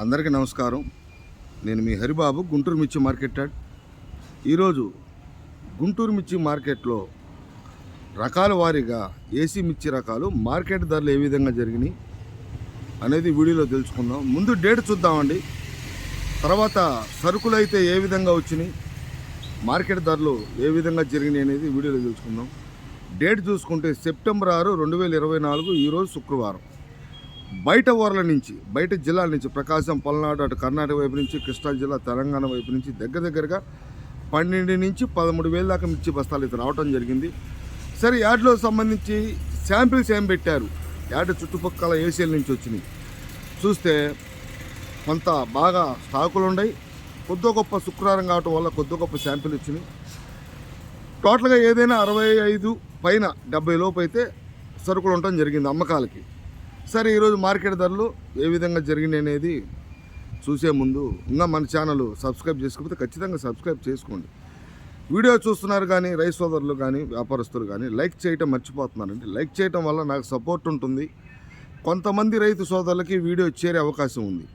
అందరికీ నమస్కారం. నేను మీ హరిబాబు గుంటూరు మిర్చి మార్కెట్ యాడ్. ఈరోజు గుంటూరు మిర్చి మార్కెట్లో రకాల వారీగా ఏసీ మిర్చి రకాలు మార్కెట్ ధరలు ఏ విధంగా జరిగినాయి అనేది వీడియోలో తెలుసుకుందాం. ముందు డేట్ చూద్దామండి. తర్వాత సరుకులు అయితే ఏ విధంగా వచ్చినాయి మార్కెట్ ధరలు ఏ విధంగా జరిగినాయి అనేది వీడియోలో తెలుసుకుందాం. డేట్ చూసుకుంటే సెప్టెంబర్ ఆరు రెండు వేల ఇరవై నాలుగు ఈరోజు శుక్రవారం. బయట ఊర్ల నుంచి బయట జిల్లాల నుంచి ప్రకాశం పల్నాడు అటు కర్ణాటక వైపు నుంచి కృష్ణా జిల్లా తెలంగాణ వైపు నుంచి దగ్గర దగ్గరగా పన్నెండు నుంచి పదమూడు వేల దాకా మిర్చి బస్తాలు ఇది రావడం జరిగింది. సరే యాడ్లో సంబంధించి శాంపిల్స్ ఏం పెట్టారు? యాడ్ చుట్టుపక్కల ఏసీల నుంచి వచ్చినాయి. చూస్తే కొంత బాగా స్టాకులు ఉన్నాయి. కొద్ది గొప్ప శుక్రవారం కావటం వల్ల కొద్ది గొప్ప శాంపిల్ వచ్చినాయి. టోటల్గా ఏదైనా అరవై ఐదు పైన డెబ్బై లోపు అయితే సరుకులు ఉండటం జరిగింది అమ్మకాలకి. సరే ఈరోజు మార్కెట్ ధరలు ఏ విధంగా జరిగినాయి అనేది చూసే ముందు ఇంకా మన ఛానల్ సబ్స్క్రైబ్ చేసుకోకపోతే ఖచ్చితంగా సబ్స్క్రైబ్ చేసుకోండి. వీడియో చూస్తున్నారు కానీ రైస్ సోదరులు కానీ వ్యాపారస్తులు కానీ లైక్ చేయటం మర్చిపోతున్నారండి. లైక్ చేయటం వల్ల నాకు సపోర్ట్ ఉంటుంది. కొంతమంది రైతు సోదరులకి వీడియో చేరే అవకాశం ఉంది.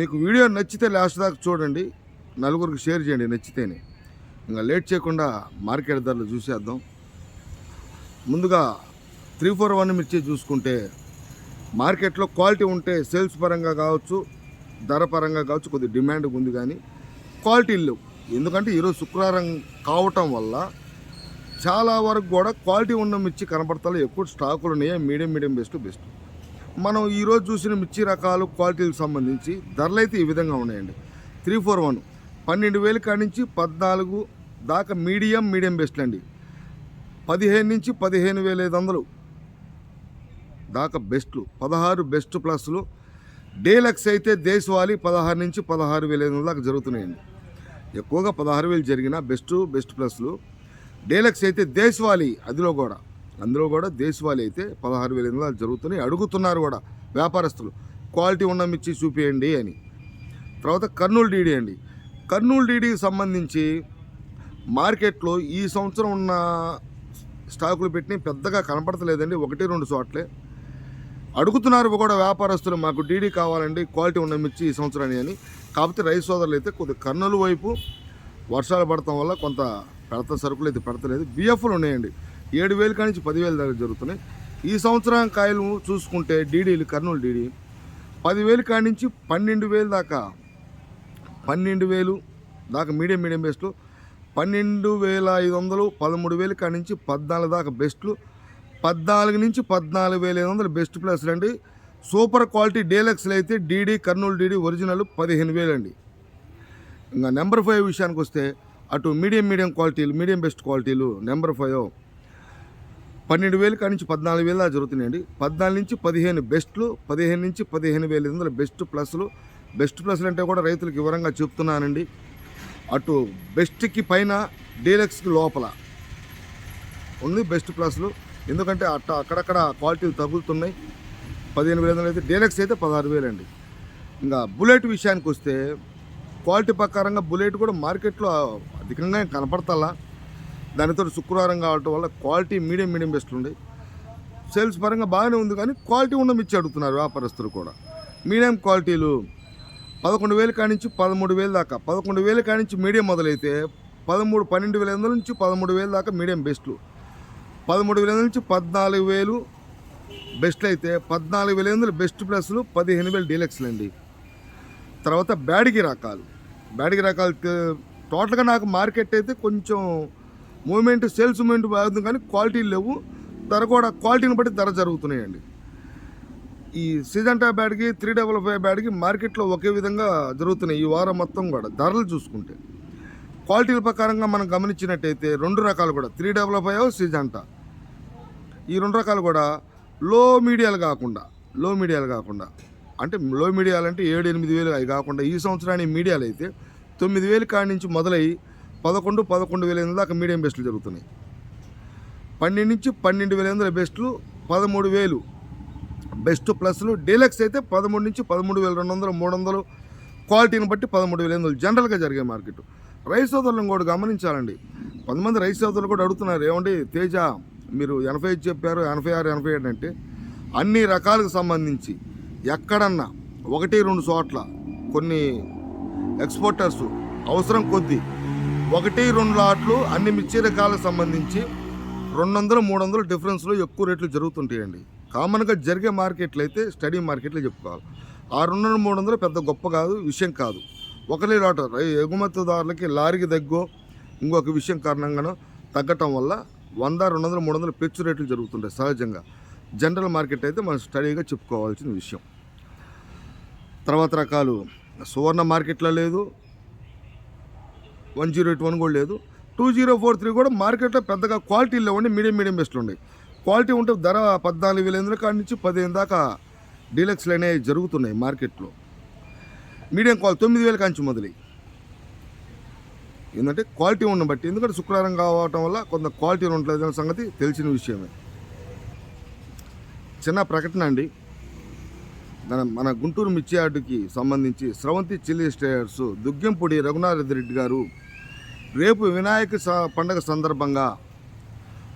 మీకు వీడియో నచ్చితే లాస్ట్ దాకా చూడండి. నలుగురికి షేర్ చేయండి నచ్చితేనే. ఇంకా లేట్ చేయకుండా మార్కెట్ ధరలు చూసేద్దాం. ముందుగా త్రీ ఫోర్ వన్ మిర్చి చూసుకుంటే మార్కెట్లో క్వాలిటీ ఉంటే సేల్స్ పరంగా కావచ్చు ధర పరంగా కావచ్చు కొద్ది డిమాండ్ ఉంది కానీ క్వాలిటీ లేవు. ఎందుకంటే ఈరోజు శుక్రవారం కావటం వల్ల చాలా వరకు కూడా క్వాలిటీ ఉన్న మిర్చి కనపడతాలో ఎక్కువ స్టాకులు ఉన్నాయి? Medium medium best best. మనం ఈరోజు చూసిన మిర్చి రకాలు క్వాలిటీలకు సంబంధించి ధరలు అయితే ఈ విధంగా ఉన్నాయండి. త్రీ ఫోర్ వన్ పన్నెండు వేలు కాడి నుంచి పద్నాలుగు దాకా మీడియం మీడియం బెస్ట్ అండి పదిహేను నుంచి పదిహేను వేల ఐదు వందలు దాకా బెస్ట్లు పదహారు బెస్ట్ ప్లస్లు. డీలక్స్ అయితే దేశవాళీ పదహారు నుంచి పదహారు వేల ఐదు వందల దాకా జరుగుతున్నాయండి. ఎక్కువగా పదహారు వేలు జరిగిన బెస్ట్ బెస్ట్ ప్లస్లు. డీలక్స్ అయితే దేశవాళీ అదిలో కూడా. అందులో కూడా దేశవాళీ అయితే పదహారు వేల ఎనిమిది వందలు జరుగుతున్నాయి. అడుగుతున్నారు కూడా వ్యాపారస్తులు. క్వాలిటీ ఉన్న మిర్చి చూపియండి అని. తర్వాత కర్నూలు డీడీ అండి. కర్నూలు డీడీకి సంబంధించి మార్కెట్లో ఈ సంవత్సరం ఉన్న స్టాకులు పెట్టిన పెద్దగా కనపడతలేదండి. ఒకటి రెండు చోట్లే. అడుగుతున్నారు కూడా వ్యాపారస్తులు మాకు డీడీ కావాలండి క్వాలిటీ ఉన్న మిర్చి ఈ సంవత్సరాన్ని అని. కాకపోతే రైతు సోదరులు అయితే కొద్దిగా కర్నూలు వైపు వర్షాలు పడటం వల్ల కొంత పెడత సరుకులు అయితే పెడతలేదు. బిఎఫ్లు ఉన్నాయండి. ఏడు వేలు కానించి పదివేల దాకా జరుగుతున్నాయి. ఈ సంవత్సరం కాయలు చూసుకుంటే డీడీలు కర్నూలు డీడీ పదివేలు కానించి పన్నెండు వేలు దాకా పన్నెండు వేలు దాకా మీడియం మీడియం బెస్ట్లు పన్నెండు వేల ఐదు వందలు పదమూడు వేలు కానించి నుంచి పద్నాలుగు దాకా బెస్ట్లు పద్నాలుగు నుంచి పద్నాలుగు వేల ఐదు వందలు బెస్ట్ ప్లస్ అండి సూపర్ క్వాలిటీ డీలక్స్లు అయితే డీడీ కర్నూలు డీడీ ఒరిజినల్ పదిహేను వేలు అండి. ఇంకా నెంబర్ ఫైవ్ విషయానికి వస్తే అటు మీడియం మీడియం క్వాలిటీలు మీడియం బెస్ట్ క్వాలిటీలు నెంబర్ ఫైవ్ పన్నెండు వేలు కాడి నుంచి పద్నాలుగు వేలు జరుగుతున్నాయండి. పద్నాలుగు నుంచి పదిహేను బెస్ట్లు పదిహేను నుంచి పదిహేను వేల ఐదు వందల బెస్ట్ ప్లస్లు. బెస్ట్ ప్లస్లు అంటే కూడా రైతులకు వివరంగా చెప్తున్నానండి. అటు బెస్ట్కి పైన డీలక్స్కి లోపల ఉంది బెస్ట్ ప్లస్లు. ఎందుకంటే అట్ట అక్కడక్కడ క్వాలిటీలు తగులుతున్నాయి. పదిహేను వేల అయితే డీలక్స్ అయితే పదహారు వేలు అండి ఇంకా బుల్లెట్ విషయానికి వస్తే క్వాలిటీ ప్రకారంగా బుల్లెట్ కూడా మార్కెట్లో అధికంగా కనపడతలా. దానితో శుక్రవారం కావటం వల్ల క్వాలిటీ మీడియం మీడియం బెస్ట్ ఉంది సేల్స్ పరంగా బాగానే ఉంది కానీ క్వాలిటీ ఉండడం ఇచ్చి అడుగుతున్నారు వ్యాపారస్తులు కూడా. మీడియం క్వాలిటీలు పదకొండు వేలు కానించి పదమూడు వేలు దాకా. పదకొండు వేలు కానించి మీడియం మొదలైతే పదమూడు పన్నెండు వేల ఐదు వందల నుంచి పదమూడు వేలు దాకా మీడియం బెస్ట్లు. పదమూడు వేల నుంచి పద్నాలుగు వేలు బెస్ట్ అయితే పద్నాలుగు వేల ఎనిమిది బెస్ట్ ప్లస్లు పదిహేను వేలు డీలక్స్లు అండి. తర్వాత బ్యాడిగి రకాలు బ్యాడిగి రకాలు టోటల్గా నాకు మార్కెట్ అయితే కొంచెం మూమెంట్ సేల్స్ మూమెంట్ బాగుంది కానీ క్వాలిటీ లేవు. ధర కూడా క్వాలిటీని బట్టి ధర జరుగుతున్నాయండి. ఈ సిజంటా బ్యాడ్కి త్రీ డబల్ ఫైవ్ బ్యాడ్కి మార్కెట్లో ఒకే విధంగా జరుగుతున్నాయి ఈ వారం మొత్తం కూడా. ధరలు చూసుకుంటే. క్వాలిటీల ప్రకారంగా మనం గమనించినట్టయితే రెండు రకాలు కూడా. త్రీ డబల్ ఫైవ్ సిజంటా ఈ రెండు రకాలు కూడా లో మీడియాలు కాకుండా లో మీడియాలు కాకుండా అంటే లో మీడియాలు అంటే ఏడు ఎనిమిది వేలు అవి కాకుండా ఈ సంవత్సరానికి మీడియాలు అయితే తొమ్మిది వేలు కాడి నుంచి మొదలై పదకొండు పదకొండు వేల ఎనిమిది దాకా మీడియం బెస్ట్లు జరుగుతున్నాయి. పన్నెండు నుంచి పన్నెండు వేల ఎనిమిది బెస్ట్లు పదమూడు వేలు. బెస్ట్ ప్లస్లు డీలక్స్ అయితే పదమూడు నుంచి పదమూడు వేల రెండు వందలు మూడు వందలు క్వాలిటీని బట్టి పదమూడు వేల ఎనిమిది జనరల్గా జరిగే మార్కెట్. రైస్ సోదరులను కూడా గమనించాలండి. కొంతమంది రైస్ సోదరులు కూడా అడుగుతున్నారు ఏమండి తేజ మీరు ఎనభై ఐదు చెప్పారు ఎనభై ఆరు ఎనభై ఏడు అంటే అన్ని రకాలకు సంబంధించి ఎక్కడన్నా ఒకటి రెండు చోట్ల కొన్ని ఎక్స్పోర్టర్స్ అవసరం కొద్దీ ఒకటి రెండు లాట్లు అన్ని మిర్చి రకాలకు సంబంధించి రెండు వందలు మూడు వందలు డిఫరెన్స్లో ఎక్కువ రేట్లు జరుగుతుంటాయండి. కామన్గా జరిగే మార్కెట్లు అయితే స్టడీ మార్కెట్లో చెప్పుకోవాలి. ఆ రెండు వందలు మూడు వందలు పెద్ద గొప్ప కాదు విషయం కాదు. ఒకరి లాట ఎగుమతిదారులకి లారీకి దగ్గో ఇంకొక విషయం కారణంగానో తగ్గటం వల్ల వంద రెండు వందలు మూడు వందలు పెచ్చు రేట్లు జరుగుతుంటాయి సహజంగా. జనరల్ మార్కెట్ అయితే మనం స్టడీగా చెప్పుకోవాల్సిన విషయం. తర్వాత రకాలు. సువర్ణ మార్కెట్లో లేదు. వన్ జీరో ఎయిట్ వన్ కూడా లేదు. టూ జీరో ఫోర్ త్రీ కూడా మార్కెట్లో పెద్దగా క్వాలిటీ లేవండి మీడియం మీడియం బెస్ట్లు ఉన్నాయి. క్వాలిటీ ఉంటే ధర పద్నాలుగు వేల ఎనిమిది కాడి నుంచి పదిహేను దాకా డీలక్స్లు అనేవి జరుగుతున్నాయి మార్కెట్లో. మీడియం క్వాలిటీ తొమ్మిది వేల కాంచి మొదలై ఏంటంటే క్వాలిటీ ఉండడం బట్టి. ఎందుకంటే శుక్రవారం కావటం వల్ల కొంత క్వాలిటీ ఉండలేదు అనే సంగతి తెలిసిన విషయమే. చిన్న ప్రకటన అండి. మన మన గుంటూరు మిర్చియార్డుకి సంబంధించి స్రవంతి చిల్లీ స్టేయర్స్ దుగ్గెంపూడి రఘునాథ్ రెడ్డి గారు రేపు వినాయక స- పండగ సందర్భంగా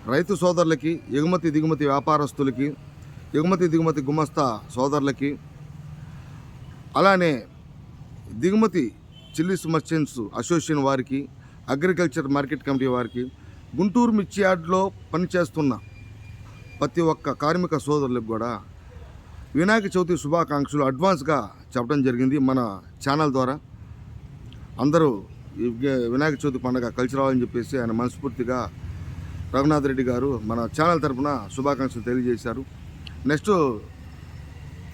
రైతు సోదరులకి ఎగుమతి దిగుమతి వ్యాపారస్తులకి ఎగుమతి దిగుమతి గుమస్తా సోదరులకి అలానే దిగుమతి చిల్లీస్ మర్చెంట్స్ అసోసియేషన్ వారికి అగ్రికల్చర్ మార్కెట్ కమిటీ వారికి గుంటూరు మిర్చి యార్డ్లో పనిచేస్తున్న ప్రతి ఒక్క కార్మిక సోదరులకు కూడా వినాయక చవితి శుభాకాంక్షలు అడ్వాన్స్గా చెప్పడం జరిగింది మన ఛానల్ ద్వారా. అందరూ వినాయక చవితి పండుగ కలిసి రావాలని చెప్పేసి ఆయన మనస్ఫూర్తిగా రఘునాథ్ రెడ్డి గారు మన ఛానల్ తరపున శుభాకాంక్షలు తెలియజేశారు. నెక్స్ట్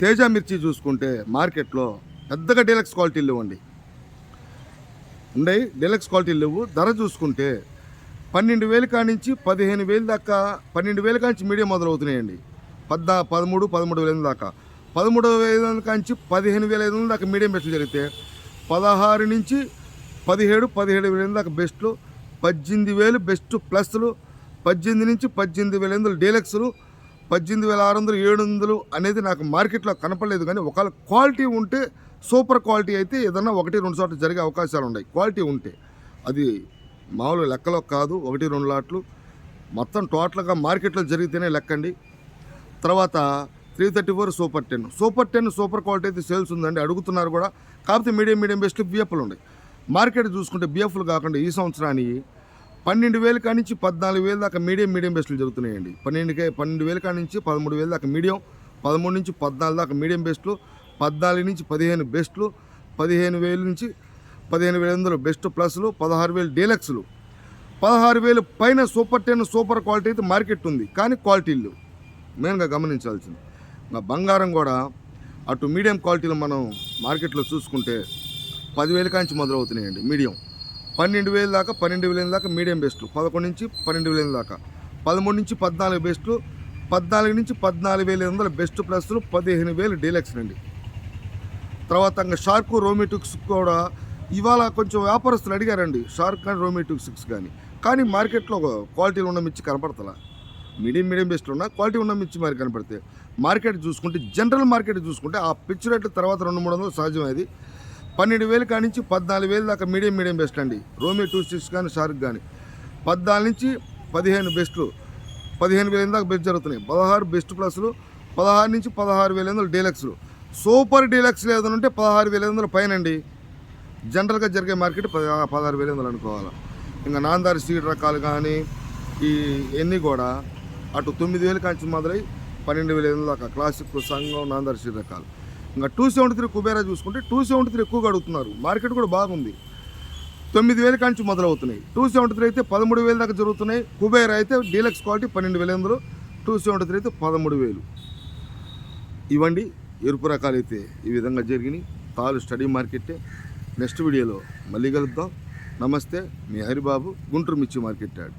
తేజ మిర్చి చూసుకుంటే మార్కెట్లో పెద్దగా డీలక్స్ క్వాలిటీలు ఇవ్వండి ఉండయి. డీలక్స్ క్వాలిటీ లేవు. ధర చూసుకుంటే పన్నెండు వేలు కానించి పదిహేను వేలు దాకా పన్నెండు వేల కానించి మీడియం మొదలవుతున్నాయండి. పద్దా పదమూడు పదమూడు వేల దాకా. పదమూడు వేల కానించి పదిహేను వేల ఐదు వందల దాకా మీడియం బెస్ట్లు జరిగితే పదహారు నుంచి పదిహేడు పదిహేడు వేల దాకా బెస్ట్లు. పద్దెనిమిది వేలు బెస్ట్ ప్లస్లు. పద్దెనిమిది నుంచి పద్దెనిమిది వేల ఎనిమిది డీలక్స్లు. పద్దెనిమిది వేల ఆరు వందలు ఏడు వందలు అనేది నాకు మార్కెట్లో కనపడలేదు కానీ ఒకవేళ క్వాలిటీ ఉంటే సూపర్ క్వాలిటీ అయితే ఏదన్నా ఒకటి రెండు చోట్ల జరిగే అవకాశాలు ఉన్నాయి. క్వాలిటీ ఉంటే. అది మామూలు లెక్కలో కాదు. ఒకటి రెండు లాట్లు. మొత్తం టోటల్గా మార్కెట్లో జరిగితేనే లెక్కండి. తర్వాత three thirty four super ten. Super ten super quality అయితే సేల్స్ ఉందండి. అడుగుతున్నారు కూడా. కాకపోతే మీడియం మీడియం బెస్ట్ బిఎఫ్లు ఉన్నాయి. మార్కెట్ చూసుకుంటే బిఎఫ్లు కాకుండా ఈ సంవత్సరానికి పన్నెండు వేలు కానించి పద్నాలుగు వేలు దాకా మీడియం మీడియం బెస్ట్లు జరుగుతున్నాయండి. పన్నెండుకే పన్నెండు వేలు కానించి పదమూడు వేలు దాకా మీడియం పదమూడు నుంచి పద్నాలుగు దాకా మీడియం బెస్ట్లు పద్నాలుగు నుంచి పదిహేను బెస్ట్లు పదిహేను వేలు నుంచి పదిహేను వేల వందలు బెస్ట్ ప్లస్లు పదహారు వేలు డీలక్స్లు. పదహారు వేలు పైన సూపర్ టెన్ సూపర్ క్వాలిటీ అయితే మార్కెట్ ఉంది కానీ క్వాలిటీలు మెయిన్గా గమనించాల్సింది ఇంకా బంగారం కూడా అటు మీడియం క్వాలిటీలో మనం మార్కెట్లో చూసుకుంటే పదివేల కాంచి మొదలవుతున్నాయండి మీడియం. పన్నెండు వేల దాకా పన్నెండు వేల దాకా మీడియం బెస్ట్లు. పదకొండు నుంచి పన్నెండు వేల దాకా. పదమూడు నుంచి పద్నాలుగు బెస్ట్లు. పద్నాలుగు నుంచి పద్నాలుగు వేల వందల బెస్ట్ ప్లస్లు పదిహేను వేలు డీలక్స్ అండి తర్వాత ఇంకా షార్క్ రోమెటిక్స్ కూడా ఇవాళ కొంచెం వ్యాపారస్తులు అడిగారండి షార్క్ కానీ రోమిటిక్స్ కానీ. కానీ మార్కెట్లో క్వాలిటీలు ఉన్న మిర్చి కనపడతలా? మీడియం మీడియం బెస్ట్లు ఉన్న క్వాలిటీ ఉన్న మిర్చి మరి కనపడితే మార్కెట్ చూసుకుంటే జనరల్ మార్కెట్ చూసుకుంటే ఆ పిచ్చి రేట్లు తర్వాత రెండు మూడు వందలు సహజమైంది పన్నెండు వేలు కానించి పద్నాలుగు వేలు దాకా మీడియం మీడియం బెస్ట్ అండి. రోమియో టూ సిక్స్ కానీ షార్క్ కానీ పద్నాలుగు నుంచి పదిహేను బెస్ట్లు. పదిహేను వేల దాకా బెస్ట్ జరుగుతున్నాయి. పదహారు బెస్ట్ ప్లస్లు పదహారు నుంచి పదహారు వేల ఎనిమిది డీలక్స్లు. సూపర్ డీలక్స్ ఉంటే పదహారు వేల వందల పైన అండి. జనరల్గా జరిగే మార్కెట్ పది పదహారు వేల వందలు అనుకోవాలి. ఇంకా నాందారి సీడ్ రకాలు కానీ ఈ ఎన్ని కూడా అటు తొమ్మిది వేలు కాంచి మొదలై పన్నెండు వేల ఎనిమిది దాకా. క్లాసిక్ సంఘం నాందారి సీడ్ రకాలు. ఇంకా టూ సెవెంటీ త్రీ కుబేరా చూసుకుంటే టూ సెవెంటీ త్రీ ఎక్కువగా అడుగుతున్నారు. మార్కెట్ కూడా బాగుంది. తొమ్మిది వేల కాంచి మొదలవుతున్నాయి. టూ సెవెంటీ త్రీ అయితే పదమూడు వేల దాకా జరుగుతున్నాయి. కుబేరా అయితే డీలక్స్ క్వాలిటీ పన్నెండు వేల వందలు టూ సెవెంటీ త్రీ అయితే పదమూడు వేలు. ఇవ్వండి ఎరుపు రకాలు అయితే ఈ విధంగా జరిగినాయి. తాలు స్టడీ మార్కెట్టే నెక్స్ట్ వీడియోలో మళ్ళీ కలుద్దాం. నమస్తే మీ హరిబాబు గుంటూరు మిర్చి మార్కెట్ యాడ్.